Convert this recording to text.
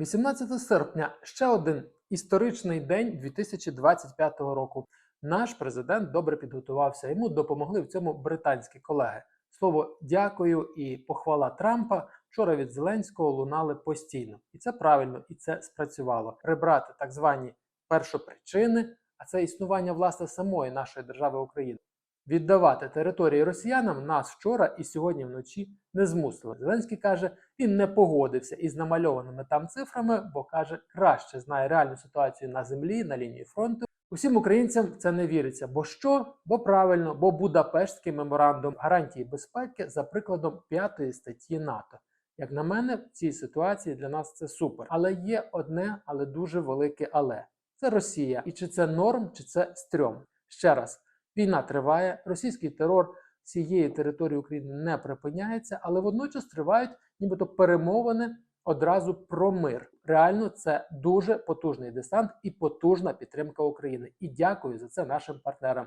18 серпня ще один історичний день 2025 року. Наш президент добре підготувався. Йому допомогли в цьому британські колеги. Слово дякую і похвала Трампа вчора від Зеленського лунали постійно, і це правильно, і це спрацювало. Прибрати так звані першопричини, а це існування власне самої нашої держави України. Віддавати території росіянам нас вчора і сьогодні вночі не змусили. Зеленський каже, він не погодився із намальованими там цифрами, бо каже, краще знає реальну ситуацію на землі, на лінії фронту. Усім українцям це не віриться. Бо що? Бо правильно, бо Будапештський меморандум гарантії безпеки за прикладом п'ятої статті НАТО. Як на мене, в цій ситуації для нас це супер. Але є одне, але дуже велике але це Росія. І чи це норм, чи це стрьом? Ще раз, війна триває, російський терор цієї території України не припиняється, але водночас тривають нібито перемовини одразу про мир. Реально, це дуже потужний десант і потужна підтримка України. І дякую за це нашим партнерам.